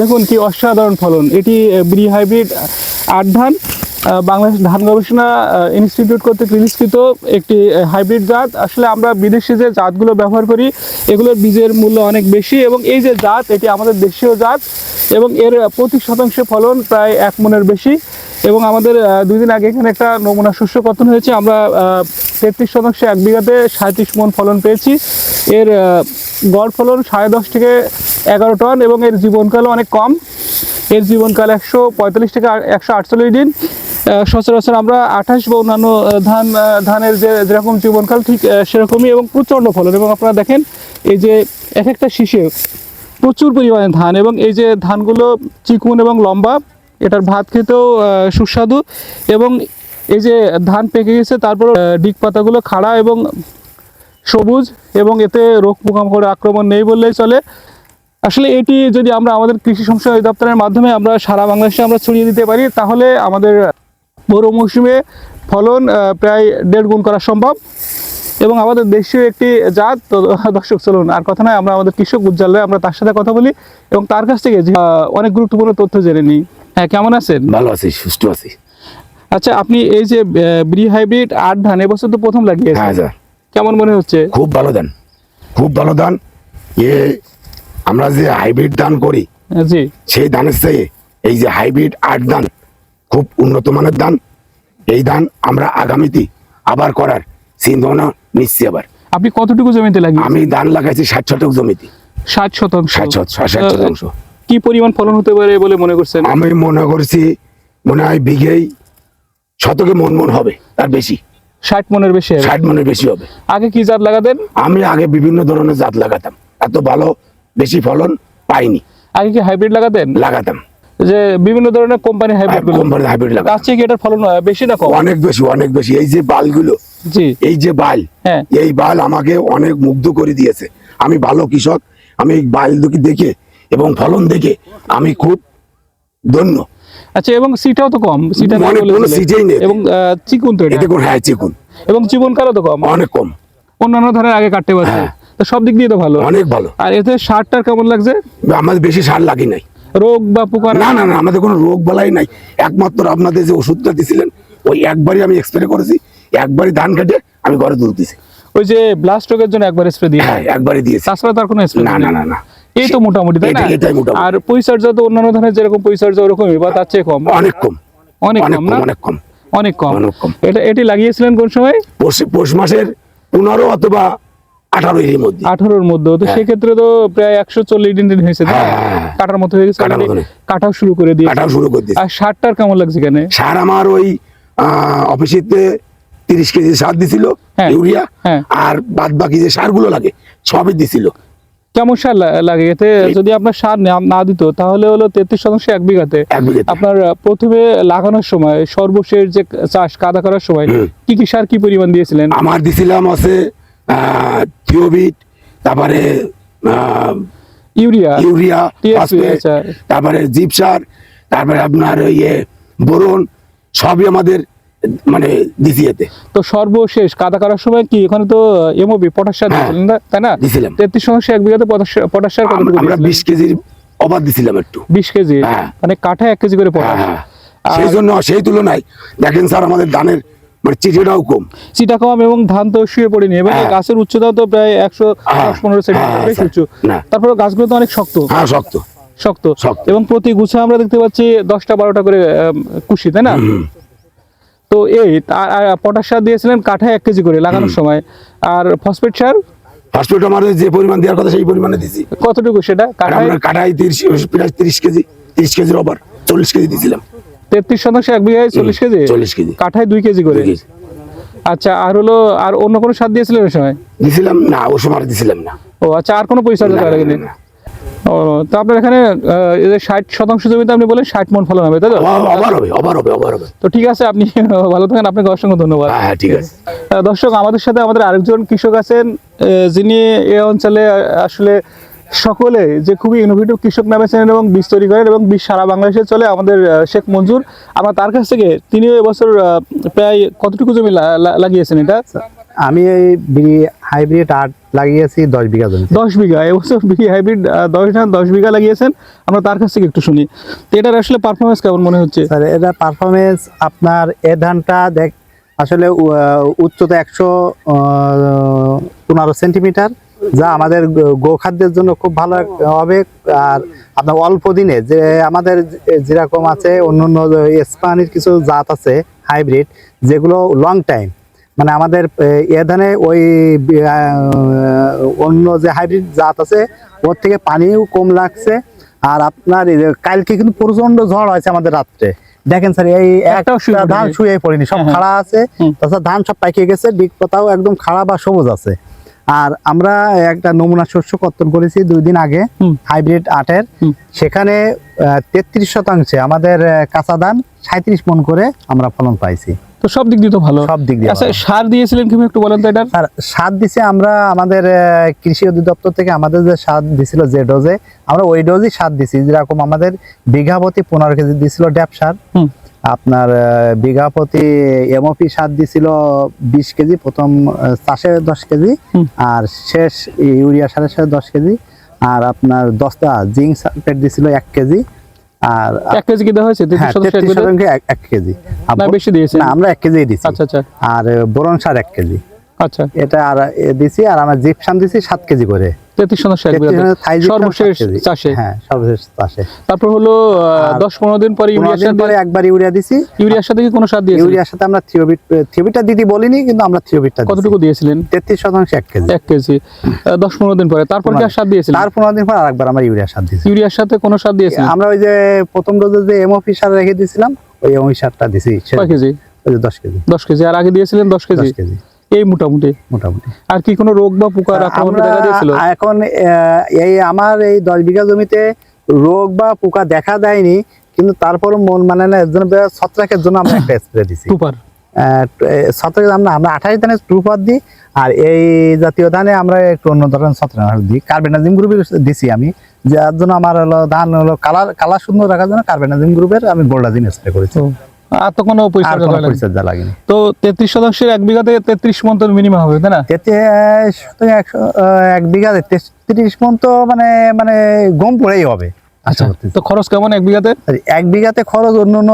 দেখুন কি অসাধারণ ফলন। এটি ব্রি হাইব্রিড আট ধান বাংলাদেশ ধান গবেষণা ইনস্টিটিউট কর্তৃক রেজিস্ট্রিত একটি হাইব্রিড জাত। আসলে আমরা বিদেশি যে জাতগুলো ব্যবহার করি, এগুলোর বীজের মূল্য অনেক বেশি এবং এই যে জাত, এটি আমাদের দেশীয় জাত এবং এর প্রতি শতাংশ ফলন প্রায় এক মনের বেশি এবং আমাদের দুই দিন আগে এখানে একটা নমুনা শস্য কর্তন হয়েছে, আমরা তেত্রিশ শতাংশ এক বিঘাতে সাঁত্রিশ মন ফলন পেয়েছি। এর গড় ফলন সাড়ে দশ থেকে এগারো টন এবং এর জীবনকালও অনেক কম। এর জীবনকাল একশো পঁয়তাল্লিশ থেকে একশো আটচল্লিশ দিন। সচরাচর আমরা আঠাশ বা অন্যান্য ধান ধানের যে যেরকম জীবনকাল ঠিক সেরকমই এবং প্রচণ্ড ফলন। এবং আপনারা দেখেন, এই যে এক একটা শীষে প্রচুর পরিমাণে ধান এবং এই যে ধানগুলো চিকুন এবং লম্বা, এটার ভাত খেতেও সুস্বাদু এবং এই যে ধান পেকে গেছে তারপর ডিগ পাতাগুলো খাড়া এবং সবুজ এবং এতে রোগ পোকামাকড় আক্রমণ নেই বললেই চলে। আসলে এটি যদি আমরা আমাদের কৃষি সংসদ দপ্তরের মাধ্যমে আমরা সারা বাংলাদেশে আমরা ছড়িয়ে দিতে পারি তাহলে আমাদের বড় মৌসুমে ফলন প্রায় দেড় গুণ করা সম্ভব। এবং আমাদের দেশীয় একটি জাত তো দর্শক চলুন আর কথা নয় আমরা আমাদের কৃষক উজ্জ্বল আমরা তার সাথে কথা বলি এবং তার কাছ থেকে অনেক গুরুত্বপূর্ণ তথ্য জেনে নিই। হ্যাঁ কেমন আছেন? ভালো আছি সুস্থ আছি। আচ্ছা আপনি এই যে ব্রি হাইব্রিড আট ধান এবছর তো প্রথম হ্যাঁ লাগিয়েছেন স্যার। কেমন মনে হচ্ছে? খুব ভালো ধান খুব ভালো ধান। এ আমরা যে হাইব্রিড ধান করি সেই ধানের চেয়ে এই যে হাইব্রিড আট ধান খুব উন্নত মানের ধান এই ধান আমরা আগামীতে আবার করার চিন্তা ভাবনা নিচ্ছি আবার। আপনি কতটুকু জমিতে লাগিয়ে আমি ধান লাগাইছি ষাট শতক জমিতে। ষাট শতাংশ। ষাট শত- ষাট শতাংশ। কি পরিমাণ ফলন হতে পারে বলে মনে করছেন? আমি মনে করছি মনে হয় বিঘেই শতকে মন মন হবে তার বেশি। ষাট মনের বেশি ষাট মনের বেশি হবে। আগে কি জাত লাগাতেন? আমি আগে বিভিন্ন ধরনের জাত লাগাতাম। এত ভালো বেশি ফলন পাইনি। আগে কি হাইব্রিড লাগাতেন? লাগাতাম। যে বিভিন্ন ধরনের কোম্পানি হাইব্রিডগুলো। কোম্পানির হাইব্রিড তার কি এটার ফলন বেশি না কম? অনেক বেশি অনেক বেশি। এই যে বালগুলো জি। এই যে বাল হ্যাঁ। এই বাল আমাকে অনেক মুগ্ধ করে দিয়েছে। আমি ভালো কৃষক আমি এই বাল দুটি দেখে এবং ফলন দেখে আমি খুব ধন্য। আচ্ছা এবং সিটাও তো কম। সিটা অনেক কোনো। সিটেই নেই। এবং চিকুন তো এটা? হ্যাঁ চিকুন। এবং জীবনকালও তো কম? অনেক কম। অন্যান্য ধরনের আগে কাটতে পারছে হ্যাঁ। সব দিক দিয়ে তো ভালো। অনেক ভালো। আর এতে সারটার কেমন লাগছে? আমাদের বেশি সার লাগি নাই। রোগ বা পোকার না না না আমাদের কোনো রোগ বালাই নাই। একমাত্র আপনাদের যে ওষুধটা দিছিলেন ওই একবারই আমি স্প্রে করেছি। একবারই ধান কেটে আমি ঘরে তুলতেছি ওই যে ব্লাস্ট রোগের জন্য একবার স্প্রে দিয়ে হ্যাঁ একবারই দিয়েছি। তাছাড়া তার কোনো স্প্রে না না না। না এই তো মোটামুটি তাই না? এটা- এটাই মোটামুটি। আর পরিচর্যা তো অন্যান্য ধানের যেরকম পরিচর্যা ওরকমই বা তার চেয়ে কম। অনেক কম। অনেক কম না? অনেক কম। অনেক কম। এটা এটি লাগিয়েছিলেন কোন সময়? পৌষ মাসের পনেরো অথবা আঠারো এর মধ্যে আঠারোর মধ্যে তো হ্যাঁ। সেক্ষেত্রে তো প্রায় একশো চল্লিশ দিন দিন হয়েছে? হ্যাঁ, হ্যাঁ। কাটার মতো হয়ে গেছে। মতো। কাটাও শুরু করে দিয়ে কাটাও শুরু করে দিয়েছি আর সারটার কেমন লাগছে এখানে সার আমার ওই অফিসেতে তিরিশ কেজি সার দিছিল ইউরিয়া। আর বাদ বাকি যে সারগুলো লাগে সবই দিছিল কেমন সার লাগে এতে যদি আপনার সার না- দিত তাহলে হলো তেত্রিশ শতাংশ এক বিঘাতে এক বিঘাতে। আপনার প্রথমে লাগানোর সময় সর্বশেষ যে চাষ কাদা করার সময় কি কি সার কি পরিমাণ দিয়েছিলেন আমার দিছিলাম আছে থিওবিট তারপরে ইউরিয়া ইউরিয়া আচ্ছা। তারপরে জিপ সার তারপরে আপনার ইয়ে বোরন সবই আমাদের মানে দিছি তো সর্বশেষ কাদা করার সময় কি এখানে তো এমওবি পটাশ সার হ্যাঁ। তাই না দিছিলাম। তেত্রিশ শতাংশ এক বিঘাতে পটাশ সার আম- আমরা দিয়েছিলেন? বিশ কেজির অবাধ দিছিলাম একটু বিশ কেজি হ্যাঁ। মানে কাঠা এক কেজি করে পটাশ হ্যাঁ। আর- সেই জন্য সেই তুলনায় দেখেন স্যার আমাদের ধানের মানে চিঠিটাও কম। চিটা কম এবং ধান তো শুয়ে পড়েনি। এবং হ্যাঁ। গাছের উচ্চতাও তো প্রায় একশো হ্যাঁ, দশ পনেরো সেন্টিমিটার হ্যাঁ, বেশ উঁচু। তারপরে গাছগুলো তো অনেক শক্ত। হ্যাঁ শক্ত। শক্ত। এবং প্রতি গুছা আমরা দেখতে পাচ্ছি দশটা বারোটা করে কুশি তাই না? তো এই পটাশ সার দিয়েছিলেন কাঠায় এক কেজি করে লাগানোর সময়। আর ফসফেট সার? হসপিটাল আমাদের যে পরিমাণ দেওয়ার কথা সেই পরিমাণে দিছি। কতটুকু সেটা? আর কাঠায় তিরিশ প্রায় তিরিশ কেজি তিরিশ কেজির ওপর চল্লিশ কেজি দিছিলাম। তেত্রিশ শতাংশ এক বিঘায় চল্লিশ কেজি? চল্লিশ কেজি। কাঠায় দুই কেজি করে? আচ্ছা আর হলো আর অন্য কোনো সার দিয়েছিলেন ওই সময়? দিছিলাম না ও সময় দিছিলাম না। ও আচ্ছা আর কোনো পরিচর্যা করা লাগেনি ও তো আপনার এখানে আহ, এই যে ষাট শতাংশ জমিতে আপনি বলেন ষাট মন ফলন হবে তাই তো? অবার হবে অবার হবে অবার হবে। তো ঠিক আছে আপনি ভালো থাকেন আপনাকে অসংখ্য ধন্যবাদ। হ্যাঁ হ্যাঁ ঠিক আছে। দর্শক আমাদের সাথে আমাদের আরেকজন কৃষক আছেন যিনি এই অঞ্চলে আসলে সকলে যে খুবই ইনোভেটিভ কৃষক নামে চেনেন এবং বীজ তৈরি করেন এবং বীজ সারা বাংলাদেশে চলে আমাদের শেখ মঞ্জুর। আমরা তার কাছ থেকে তিনিও এবছর প্রায় কতটুকু জমি লাগিয়েছেন এটা? আমি এই বিড়ি হাইব্রিড আট লাগিয়েছি দশ বিঘা জমি। দশ বিঘা এবছর বিঘি হাইব্রিড দশ ধান দশ বিঘা লাগিয়েছেন। আমরা তার কাছ থেকে একটু শুনি। তো এটার আসলে পারফরমেন্স কেমন মনে হচ্ছে? স্যার এটা পারফরমেন্স আপনার এ ধানটা দেখ আসলে উচ্চতা একশো পনেরো সেন্টিমিটার যা আমাদের গো- গোখাদ্যের জন্য খুব ভালো হবে আর আপনার অল্প দিনে যে আমাদের যেরকম আছে অন্য অন্য স্পানির কিছু জাত আছে হাইব্রিড যেগুলো লং টাইম মানে আমাদের এ ধানে ওই অন্য যে হাইব্রিড জাত আছে ওর থেকে পানিও কম লাগছে আর আপনার কালকে কিন্তু প্রচণ্ড ঝড় হয়েছে আমাদের রাত্রে দেখেন স্যার এই একটা ধান শুয়ে পড়েনি সব হ্যাঁ, হ্যাঁ। খাড়া আছে। তাছাড়া ধান সব পাইকে গেছে ডিগ পাতাও একদম খাড়া বা সবুজ আছে আর আমরা একটা নমুনা শস্য কর্তন করেছি দুই দিন আগে হাইব্রিড আটের। সেখানে তেত্রিশ শতাংশে আমাদের কাঁচা ধান সাঁত্রিশ মন করে আমরা ফলন পাইছি। তো সব দিক দিয়ে তো ভালো। সব দিক দিয়ে আচ্ছা সার দিয়েছিলেন কীভাবে একটু বলেন তো এটার? আর সার দিছে আমরা আমাদের কৃষি অধিদপ্তর থেকে আমাদের যে সার দিছিল যে ডোজে আমরা ওই ডোজই সার দিছি। যেরকম আমাদের বিঘা প্রতি পনেরো কেজি দিছিল ড্যাপ সার। আপনার বিঘা প্রতি এমওপি সার দিছিল বিশ কেজি প্রথম চাষে দশ কেজি আর শেষ ইউরিয়া সারের সাথে দশ কেজি আর আপনার দশটা জিঙ্ক সালফেট দিছিল এক কেজি আর এক কেজি কি দেওয়া হয়েছে? হ্যাঁ এক কেজি। বেশি দিয়েছে আমরা এক কেজি দিছি আচ্ছা আচ্ছা। আর বোরন সার এক কেজি। আচ্ছা। এটা আর দিছি আর আমরা জিপসাম দিছি সাত কেজি করে। তেত্রিশ শতাংশ এক বিঘাতে। 33 থাই জিপসাম সর্বশেষ সাত কেজি। চাষে। হ্যাঁ সর্বশেষ চাষে। তারপর হলো দশ পনেরো দিন পরে পনেরো ইউরিয়ার দিন সাথে পরে একবার ইউরিয়া দিছি। ইউরিয়ার সাথে কি কোনো সার দিয়েছিলেন? ইউরিয়ার সাথে আমরা থিওবিট থিওবিটটা দিতে বলিনি কিন্তু আমরা থিওবিটটা কতটুকু দিয়েছিলেন? তেত্রিশ শতাংশ এক কেজি। এক কেজি। দশ পনেরো দিন পরে। তারপর কি সার দিয়েছিলেন? তার পনেরো দিন পর আরেকবার আমরা ইউরিয়া সার দিছি। ইউরিয়ার সাথে কোনো সার দিয়েছিলেন? আমরা ওই যে প্রথম ডোজে যে এমওপি সার রেখে দিয়েছিলাম ওই এমওপি সারটা দিছি। কয় কেজি? ওই যে দশ কেজি। দশ কেজি। আর আগে দিয়েছিলেন দশ কেজি? দশ কেজি। এই মোটামুটি। মোটামুটি। আর কি কোনো রোগ বা পোকার আক্রমণ দেখা দিয়েছিল? এখন এই আমার এই দশ বিঘা জমিতে রোগ বা পোকা দেখা দেয়নি কিন্তু তারপর মন মানে না এর জন্য ছত্রাকের জন্য আমরা একটা স্প্রে দিছি। টুপার। ছত্রাকের আমরা আমরা আঠাশ ধানের ট্রুপার দিই আর এই জাতীয় ধানে আমরা একটু অন্য ধরনের ছত্রাক দিই। কার্বেনাজিম গ্রুপের দিছি আমি যার জন্য আমার হলো ধান হলো কালার কালার সুন্দর রাখার জন্য কার্বেনাজিম গ্রুপের আমি গোল্ডাজিম স্প্রে করেছি। আর তো কোনো পরিচর্যা। পরিচর্যা লাগেনি। তো তেত্রিশ শতাংশের এক বিঘাতে তেত্রিশ মন তো মিনিমাম হবে তাই না? একশো এক বিঘা তেত্রিশ মন তো মানে মানে গম পড়েই হবে। আচ্ছা তো খরচ কেমন এক বিঘাতে? এক বিঘাতে খরচ অন্য অন্য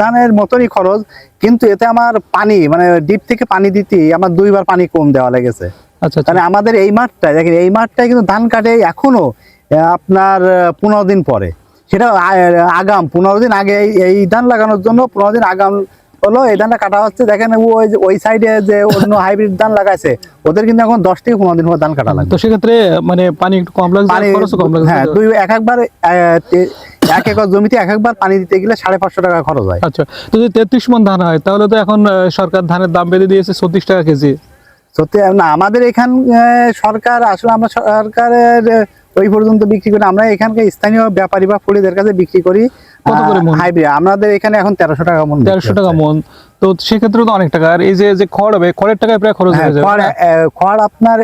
ধানের মতনই খরচ কিন্তু এতে আমার পানি মানে ডিপ থেকে পানি দিতে আমার দুইবার পানি কম দেওয়া লেগেছে। আচ্ছা আচ্ছা। মানে আমাদের এই মাঠটায় দেখেন এই মাঠটায় কিন্তু ধান কাটে এখনও আপনার পনেরো দিন পরে। সেটা আগাম পনেরো দিন আগে এই- ধান লাগানোর জন্য পনেরো দিন আগাম হলো এই ধানটা কাটা হচ্ছে। দেখেন ওই ওই সাইডে যে অন্য হাইব্রিড ধান লাগাইছে ওদের কিন্তু এখন দশ থেকে পনেরো দিন পর ধান কাটা লাগবে। তো সেক্ষেত্রে মানে পানি একটু কম লাগছে পানি কম লাগছে হ্যাঁ দুই এক একবার এক একর জমিতে এক একবার পানি দিতে গেলে সাড়ে পাঁচশো টাকা খরচ হয়। আচ্ছা তো যদি তেত্রিশ মন ধান হয় তাহলে তো এখন সরকার ধানের দাম বেঁধে দিয়েছে ছত্রিশ টাকা কেজি। সত্যি না আমাদের এখান সরকার আসলে আমরা সরকারের ওই পর্যন্ত বিক্রি করি আমরা এখানকার স্থানীয় ব্যাপারী বা ফুলিদের কাছে বিক্রি করি কত করে মণ? হাইব্রিড। আমাদের এখানে এখন তেরোশো টাকা মন তেরোশো টাকা মন। তো সেক্ষেত্রে তো অনেক টাকা। আর এই যে যে খড় হবে খড়ের টাকায় প্রায় খরচ হ্যাঁ, হয়ে যাবে খড় আপনার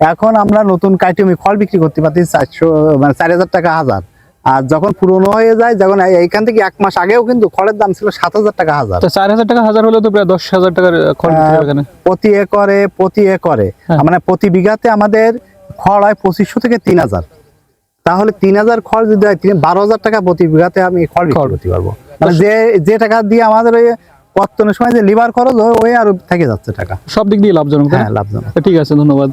এখন আমরা নতুন কাইটমি খড় বিক্রি করতে পারছি চারশো মানে চার হাজার টাকা হাজার। আর যখন পুরনো হয়ে যায় যখন এইখান থেকে এক মাস আগেও কিন্তু খড়ের দাম ছিল সাত হাজার টাকা হাজার। তো চার হাজার টাকা হাজার হলে তো প্রায় দশ হাজার টাকার খড় এখানে। প্রতি একরে প্রতি একরে। হ্যাঁ। মানে প্রতি বিঘাতে আমাদের খড় হয় পঁচিশশো থেকে তিন হাজার। তাহলে তিন হাজার খড় যদি হয় বারো হাজার টাকা প্রতি বিঘাতে আমি খড় খড়। করতে পারব। মানে যে যে টাকা দিয়ে আমাদের ওই পত্তনের সময় যে লিভার খরচ হয়, ওই আরও থেকে যাচ্ছে টাকা। সব দিক দিয়ে লাভজনক হ্যাঁ লাভজনক। ঠিক আছে ধন্যবাদ।